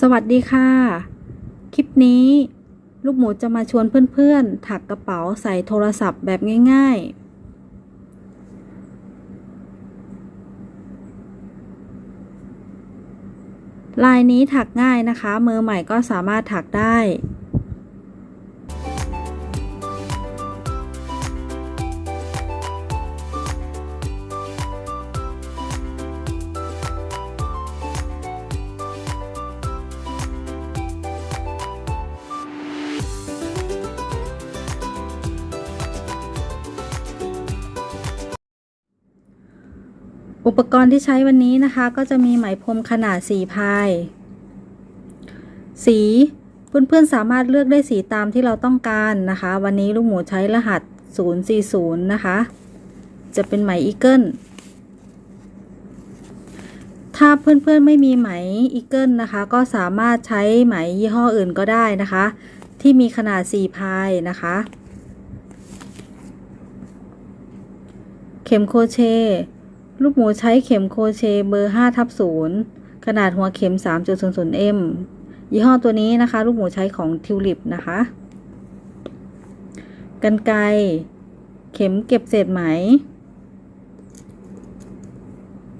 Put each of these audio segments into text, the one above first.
สวัสดีค่ะ คลิปนี้ลูกหมูจะมาชวนเพื่อนๆ ถักกระเป๋าใส่โทรศัพท์แบบง่ายๆ ลายนี้ถักง่ายนะคะ มือใหม่ก็สามารถถักได้ อุปกรณ์ที่ใช้วันนี้นะคะ ก็จะมีไหมพรมขนาดสีพาย สีเพื่อนๆสามารถเลือกได้สีตามที่เราต้องการนะคะ วันนี้ลูกหมูใช้รหัส 040 นะคะ จะเป็นไหมอีเกิลถ้าเพื่อนๆไม่มีไหมอีเกิลนะคะ ก็สามารถใช้ไหมยี่ห้ออื่นก็ได้นะคะ ที่มีขนาดสีพายนะคะ เข็มโครเช ลูกหมูใช้เข็มโคเชเบอร์5ทับ0ขนาดหัวเข็ม 3.00 m ยี่ห้อตัวนี้นะคะ ลูกหมูใช้ของทิวลิปนะคะกันไกรเข็มเก็บเศษไหม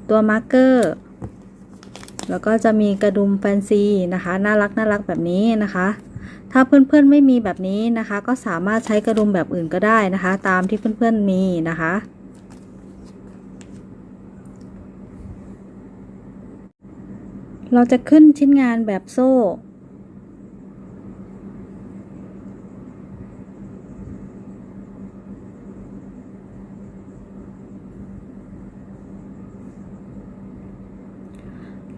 ตัวมาร์กเกอร์ แล้วก็จะมีกระดุมแฟนซีนะคะ น่ารักน่ารักแบบนี้นะคะ ถ้าเพื่อนๆไม่มีแบบนี้นะคะ ก็สามารถใช้กระดุมแบบอื่นก็ได้นะคะ ตามที่เพื่อนๆมีนะคะ เราจะขึ้นชิ้นงานแบบโซ่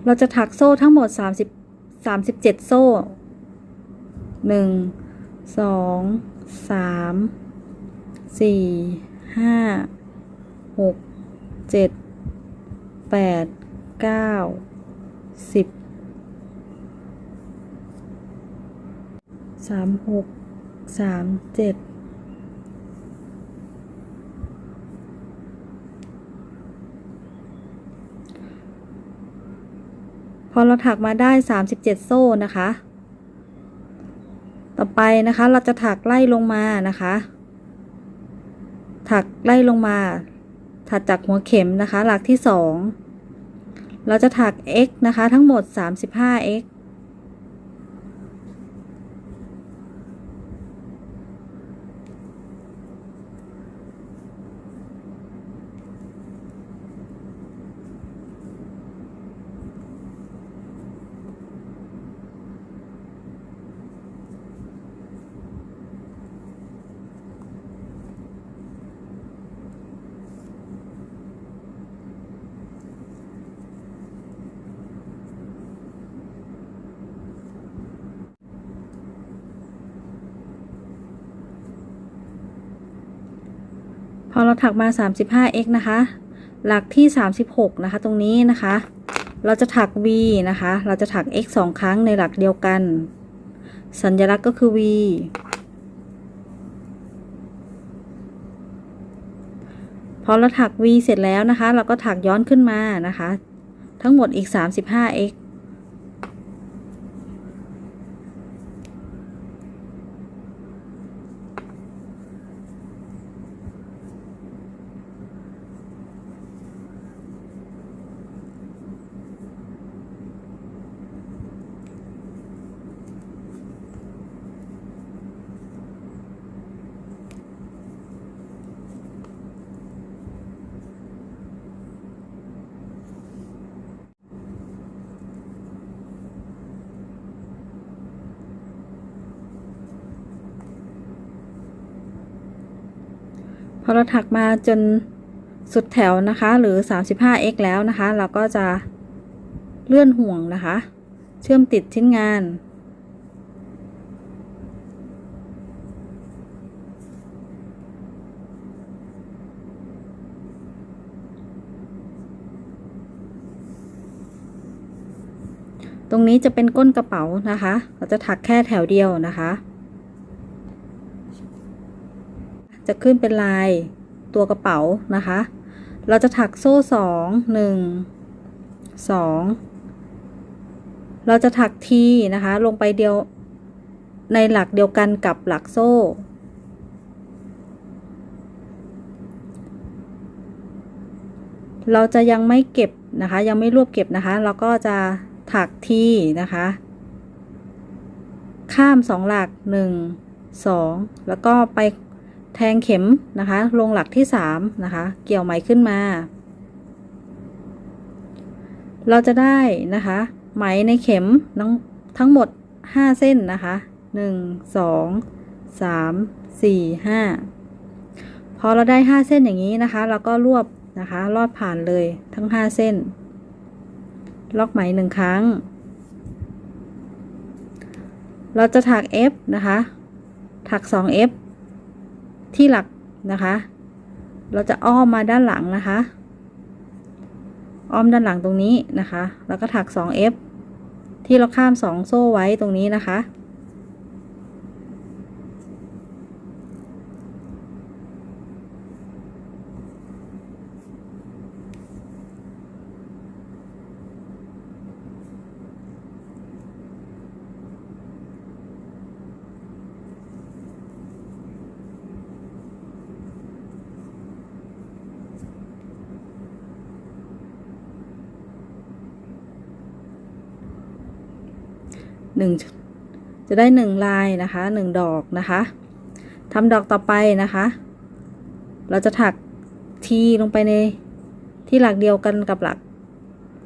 เราจะถักโซ่ทั้งหมด 30 37 โซ่ 1 2 3 4 5 6 7 8 9 สิบ สามหกสามเจ็ดพอเราถักมาได้สามสิบเจ็ดโซ่นะคะ ต่อไปนะคะเราจะถักไล่ลงมานะคะ ถักไล่ลงมา ถัดจากหัวเข็มนะคะ หลักที่สองเราจะถัก x นะคะ ทั้งหมด 35x อ เราถักมา 35x นะคะ หลักที่ 36 นะคะ ตรงนี้นะคะ เราจะถัก v นะคะ เราจะถัก x สองครั้งในหลักเดียวกัน สัญลักษณ์ก็คือ v พอเราถัก v เสร็จแล้วนะคะ เราก็ถักย้อนขึ้นมานะคะ ทั้งหมดอีก 35x ถักมาจนสุดแถวนะคะ หรือ 35x แล้วนะคะ เราก็จะเลื่อนห่วงนะคะ เชื่อมติดชิ้นงาน ตรงนี้จะเป็นก้นกระเป๋านะคะ เราจะถักแค่แถวเดียวนะคะ จะขึ้นเป็นลายตัวกระเป๋านะคะ เราจะถักโซ่สองหนึ่งสองเราจะถักทีนะคะ ลงไปเดียวในหลักเดียวกันกับหลักโซ่ เราจะยังไม่เก็บนะคะ ยังไม่รวบเก็บนะคะ เราก็จะถักทีนะคะ ข้ามสองหลักหนึ่งสองแล้วก็ไป แทงเข็มนะคะ ลงหลักที่สามนะคะ เกี่ยวไหมขึ้นมา เราจะได้นะคะ ไหมในเข็มทั้งทั้งหมด5เส้นนะคะ1 2 3 4 5พอเราได้5เส้นอย่างนี้นะคะ เราก็รวบนะคะ ลอดผ่านเลยทั้ง5เส้น ล็อกไหมหนึ่งครั้ง เราจะถัก F นะคะ ถัก 2F ที่หลักนะคะ เราจะอ้อมมาด้านหลังนะคะ อ้อมด้านหลังตรงนี้นะคะ แล้วก็ถัก 2F ที่เราข้าม 2 โซ่ไว้ตรงนี้นะคะ หนึ่งจะได้หนึ่งลายนะคะหนึ่งดอกนะคะทำดอกต่อไปนะคะ เราจะถักทีลงไปในที่หลักเดียวกันกับหลัก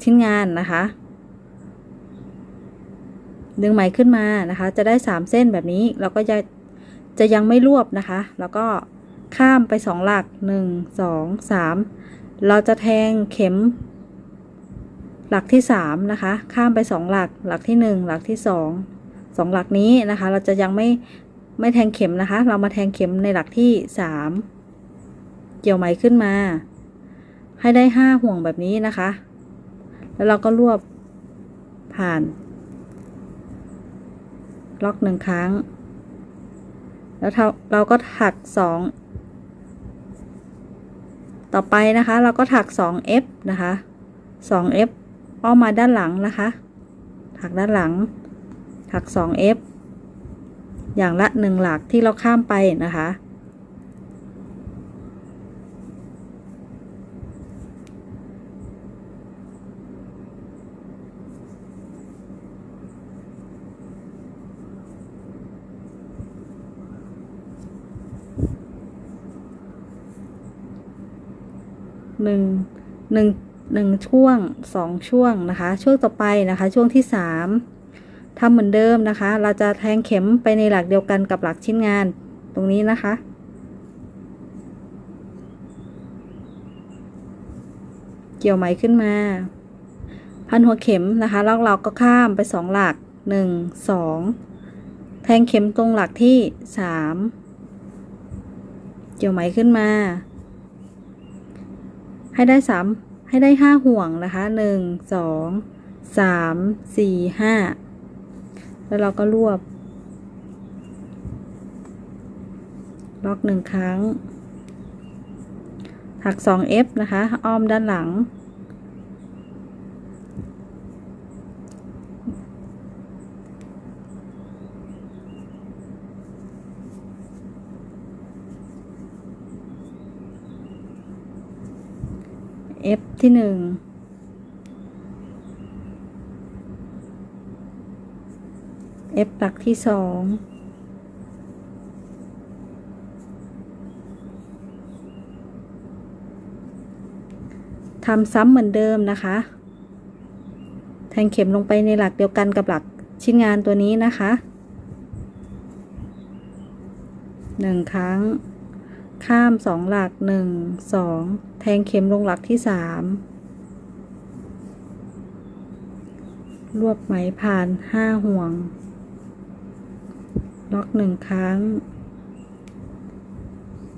ชิ้นงานนะคะ ดึงไหมขึ้นมานะคะ จะได้สามเส้นแบบนี้เราก็จะจะยังไม่รวบนะคะ แล้วก็ข้ามไปสองหลักหนึ่งสองสามเราจะแทงเข็ม หลักที่สามนะคะ ข้ามไปสองหลัก หลักที่หนึ่งหลักที่สองสองหลักนี้นะคะ เราจะยังไม่ไม่แทงเข็มนะคะ เรามาแทงเข็มในหลักที่สามเกี่ยวไหมขึ้นมา ให้ได้ห้าห่วงแบบนี้นะคะ แล้วเราก็รวบผ่าน ล็อกหนึ่งครั้ง แล้วเราก็ถักสองต่อไปนะคะ เราก็ถัก 2F นะคะ 2F อ้อมมาด้านหลังนะคะ ถักด้านหลัง ถัก 2F อย่างละหนึ่งหลักที่เราข้ามไปนะคะ หนึ่งหนึ่ง หนึ่งช่วงสองช่วงนะคะ ช่วงต่อไปนะคะ ช่วงที่สามทำเหมือนเดิมนะคะ เราจะแทงเข็มไปในหลักเดียวกันกับหลักชิ้นงานตรงนี้นะคะเกี่ยวไหมขึ้นมา พันหัวเข็มนะคะแล้วเราก็ข้ามไปสองหลักหนึ่งสองแทงเข็มตรงหลักที่สามเกี่ยวไหมขึ้นมา ให้ได้สาม ให้ได้ห้าห่วงนะคะหนึ่งสองสามสี่ห้าแล้วเราก็รวบ ล็อกหนึ่งครั้ง ถัก 2F นะคะ อ้อมด้านหลัง F ที่หนึ่ง F หลักที่สองทำซ้ำเหมือนเดิมนะคะ แทงเข็มลงไปในหลักเดียวกันกับหลักชิ้นงานตัวนี้นะคะหนึ่งครั้ง ข้ามสองหลักหนึ่งสองแทงเข็มลงหลักที่สามรวบไหมผ่านห้าห่วง ล็อกหนึ่งครั้ง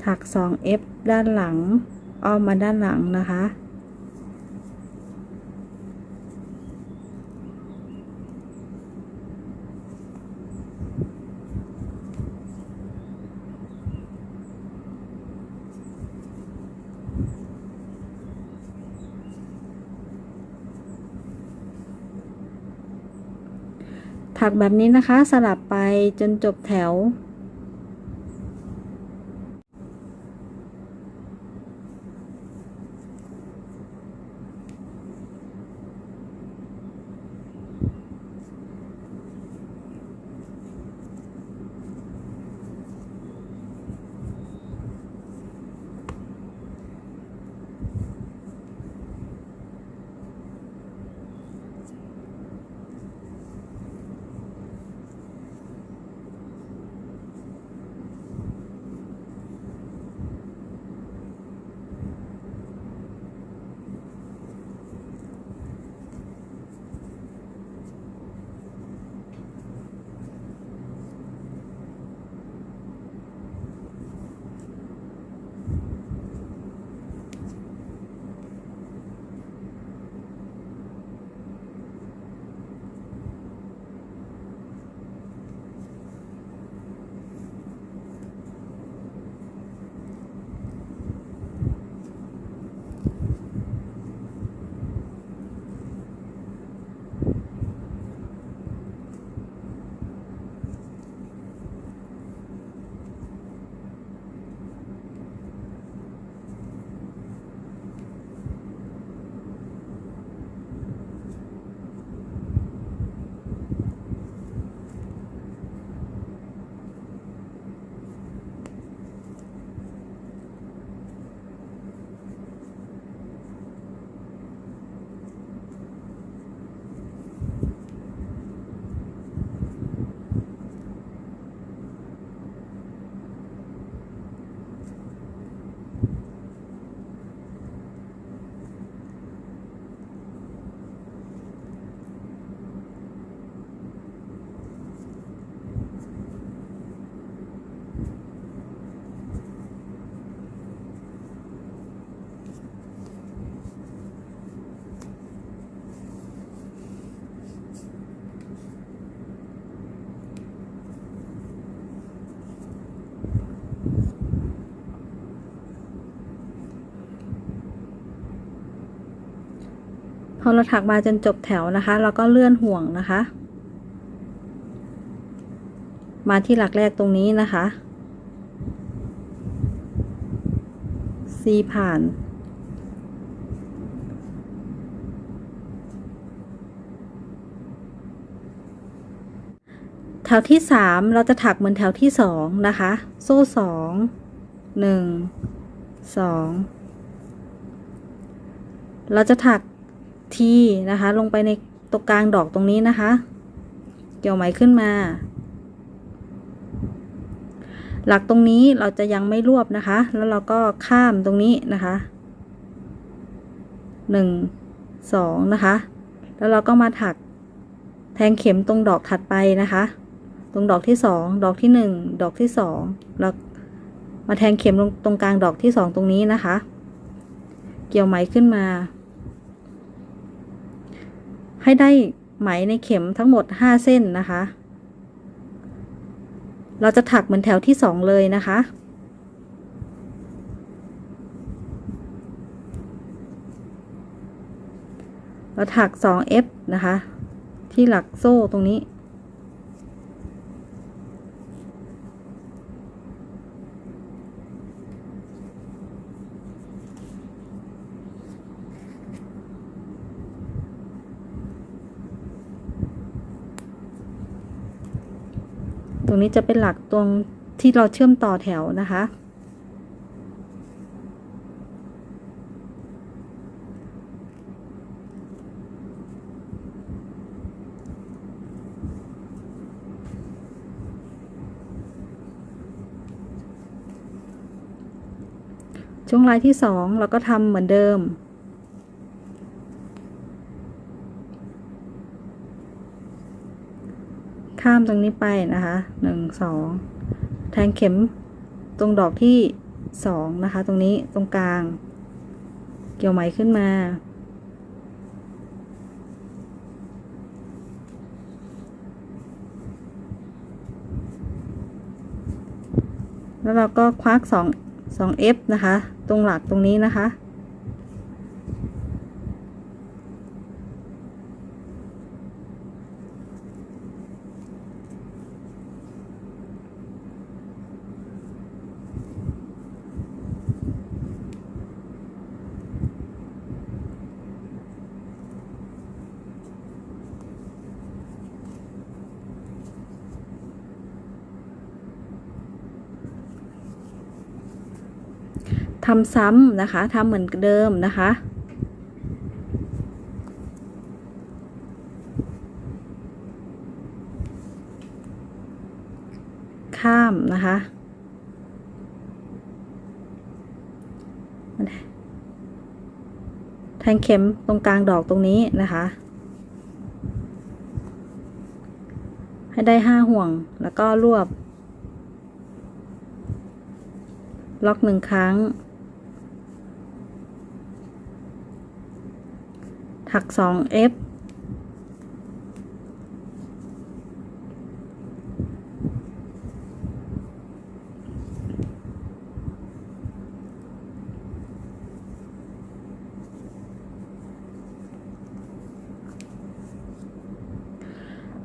ถัก 2F ด้านหลัง อ้อมมาด้านหลังนะคะ ถักแบบนี้นะคะสลับไปจนจบแถว เราถักมาจนจบแถวนะคะเราก็เลื่อนห่วงนะคะ มาที่หลักแรกตรงนี้นะคะ C ผ่าน แถวที่สามเราจะถักเหมือนแถวที่สองนะคะ โซ่สองหนึ่งสองเราจะถัก ทีนะคะ ลงไปในตรงกลางดอกตรงนี้นะคะ เกี่ยวไหมขึ้นมา หลักตรงนี้เราจะยังไม่รวบนะคะ แล้วเราก็ข้ามตรงนี้นะคะหนึ่งสองนะคะ แล้วเราก็มาถักแทงเข็มตรงดอกถัดไปนะคะ ตรงดอกที่สองดอกที่หนึ่งดอกที่สองแล้วมาแทงเข็มลงตรงกลางดอกที่สองตรงนี้นะคะ เกี่ยวไหมขึ้นมา ให้ได้ไหมในเข็มทั้งหมดห้าเส้นนะคะ เราจะถักเหมือนแถวที่สองเลยนะคะ เราถัก 2F นะคะ ที่หลักโซ่ตรงนี้ รงนี้จะเป็นหลักตรงที่เราเชื่อมต่อแถวนะคะ ช่วงลายที่สองเราก็ทำเหมือนเดิม ข้ามตรงนี้ไปนะคะหนึ่งสองแทงเข็มตรงดอกที่สองนะคะ ตรงนี้ตรงกลาง เกี่ยวไหมขึ้นมา แล้วเราก็ควักสองสอง F นะคะ ตรงหลักตรงนี้นะคะ แทำซ้ำนะคะทำเหมือนเดิมนะคะข้ามนะคะ แทงเข็มตรงกลางดอกตรงนี้นะคะ ให้ได้ห้าห่วงแล้วก็รวบ ล็อกหนึ่งครั้ง ถักสอง F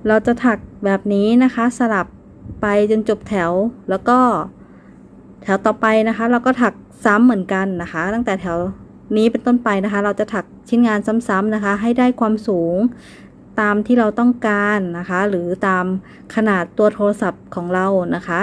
เราจะถักแบบนี้นะคะ สลับไปจนจบแถวแล้วก็แถวต่อไปนะคะ เราก็ถักซ้ำเหมือนกันนะคะ ตั้งแต่แถว นี้เป็นต้นไปนะคะ เราจะถักชิ้นงานซ้ำๆนะคะ ให้ได้ความสูงตามที่เราต้องการนะคะ หรือตามขนาดตัวโทรศัพท์ของเรานะคะ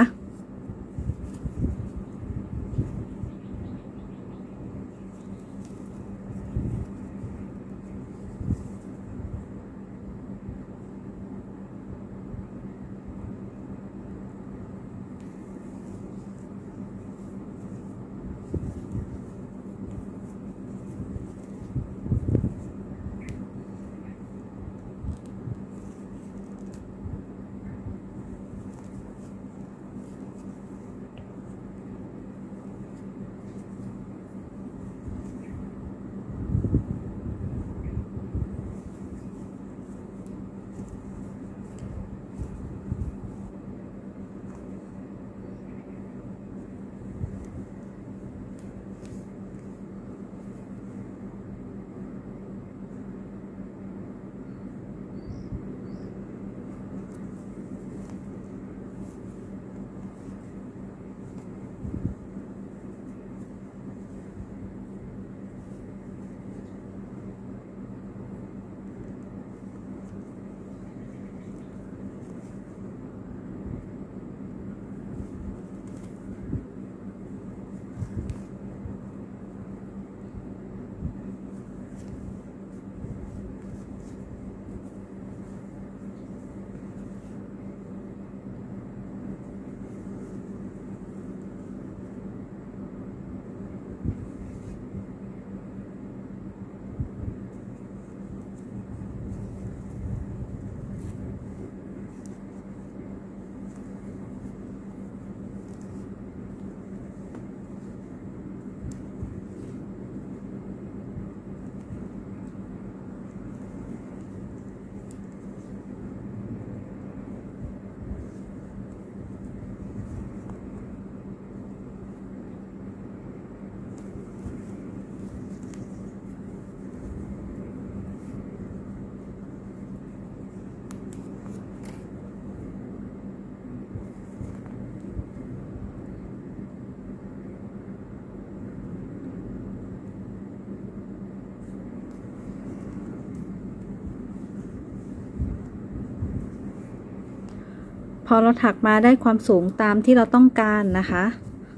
พอเราถักมาได้ความสูงตามที่เราต้องการนะคะ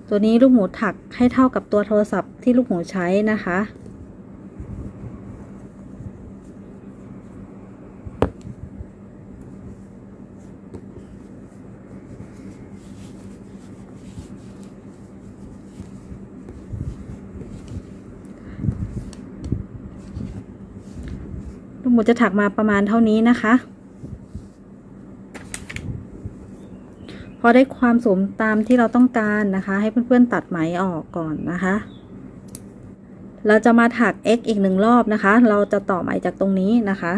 ตัวนี้ลูกหมูถักให้เท่ากับตัวโทรศัพท์ที่ลูกหมูใช้นะคะ ลูกหมูจะถักมาประมาณเท่านี้นะคะ พ อได้ความสมตามที่เราต้องการนะคะ ให้เพื่อนๆตัดไหมออกก่อนนะคะ เราจะมาถัก x อีกหนึ่งรอบนะคะ เราจะต่อไหมจากตรงนี้นะคะ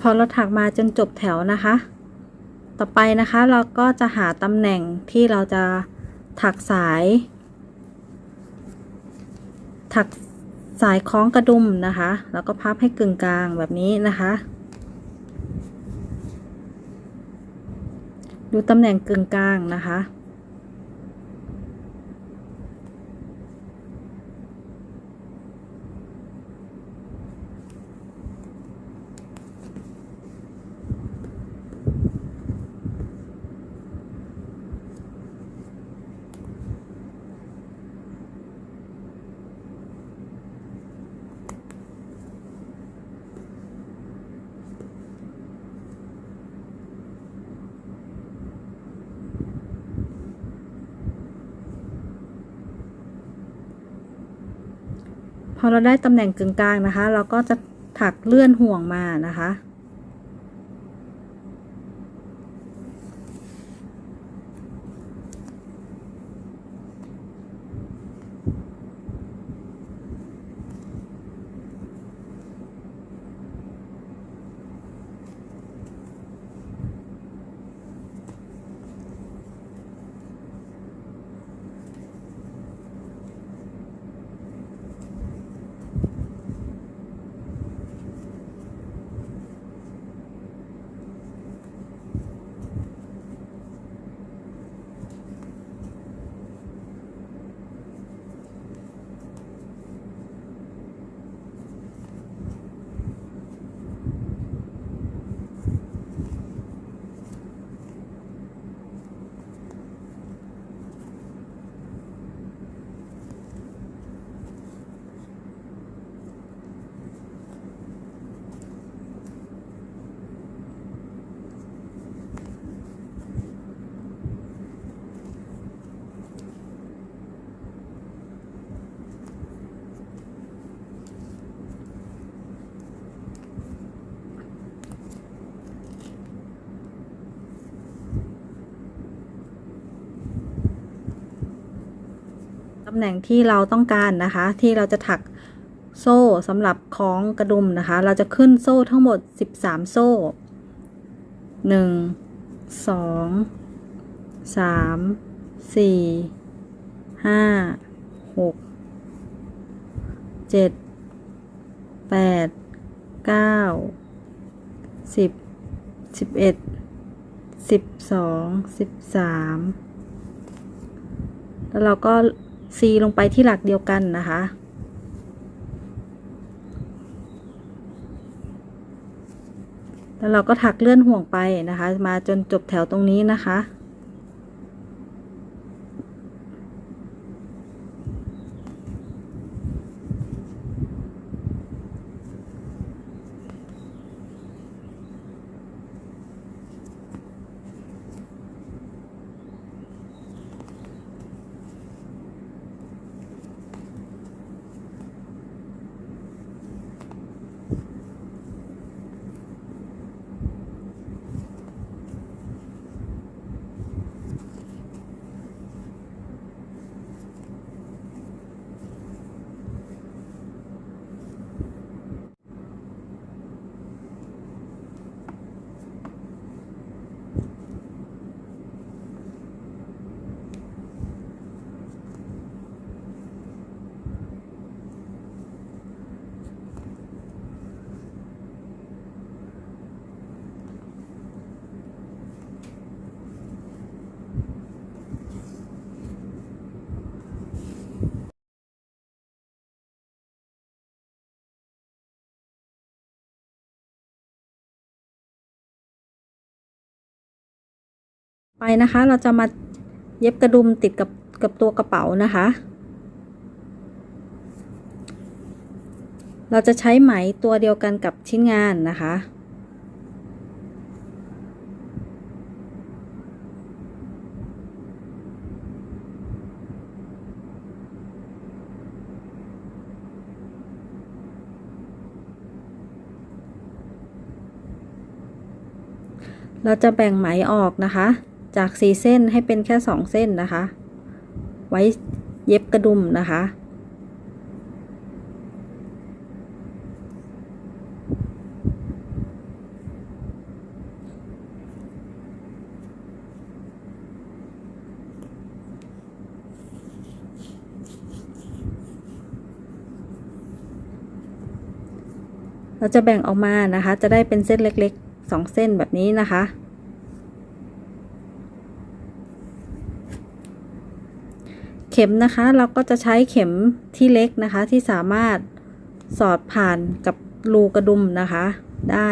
พอเราถักมาจนจบแถวนะคะ ต่อไปนะคะเราก็จะหาตำแหน่งที่เราจะถักสาย ถักสายคล้องกระดุมนะคะ แล้วก็พับให้กึ่งกลางแบบนี้นะคะ ดูตำแหน่งกึ่งกลางนะคะ พอเราได้ตำแหน่งกึ่งกลางนะคะ เราก็จะถักเลื่อนห่วงมานะคะ แหน่งที่เราต้องการนะคะ ที่เราจะถักโซ่สำหรับคล้องกระดุมนะคะ เราจะขึ้นโซ่ทั้งหมด 13 โซ่ 1 2 3 4 5 6 7 8 9 10 11 12 13 แล้วเราก็ ซีลงไปที่หลักเดียวกันนะคะ แล้วเราก็ถักเลื่อนห่วงไปนะคะ มาจนจบแถวตรงนี้นะคะ ไปนะคะ เราจะมาเย็บกระดุมติดกับกับตัวกระเป๋านะคะ เราจะใช้ไหมตัวเดียวกันกับชิ้นงานนะคะเราจะแบ่งไหมออกนะคะ จากสี่เส้นให้เป็นแค่สองเส้นนะคะ ไว้เย็บกระดุมนะคะ เราจะแบ่งออกมานะคะ จะได้เป็นเส้นเล็กๆสองเส้นแบบนี้นะคะ ข็มนะคะ เราก็จะใช้เข็มที่เล็กนะคะที่สามารถสอดผ่านกับรูกระดุมนะคะ ได้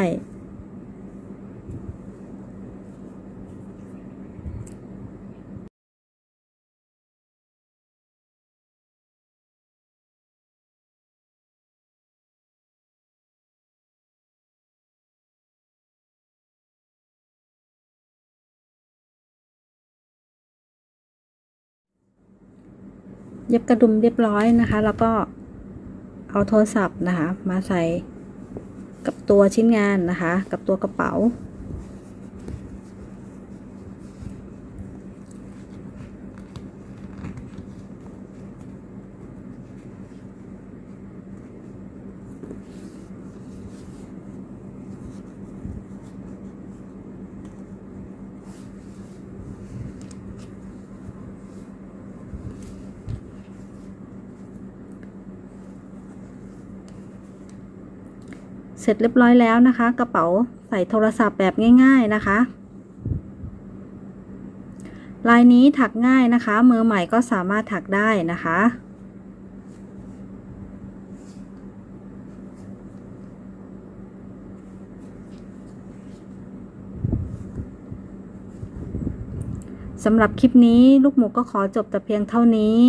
เย็บกระดุมเรียบร้อยนะคะ แล้วก็เอาโทรศัพท์นะคะ มาใส่กับตัวชิ้นงานนะคะ กับตัวกระเป๋า ร็จเรียบร้อยแล้วนะคะ กระเป๋าใส่โทรศัพท์แบบง่าย ๆนะคะ ลายนี้ถักง่ายนะคะ มือใหม่ก็สามารถถักได้นะคะสำหรับคลิปนี้ลูกหมูก็ขอจบแต่เพียงเท่านี้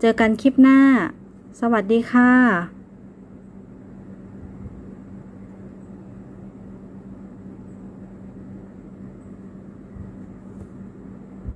เจอกันคลิปหน้า สวัสดีค่ะ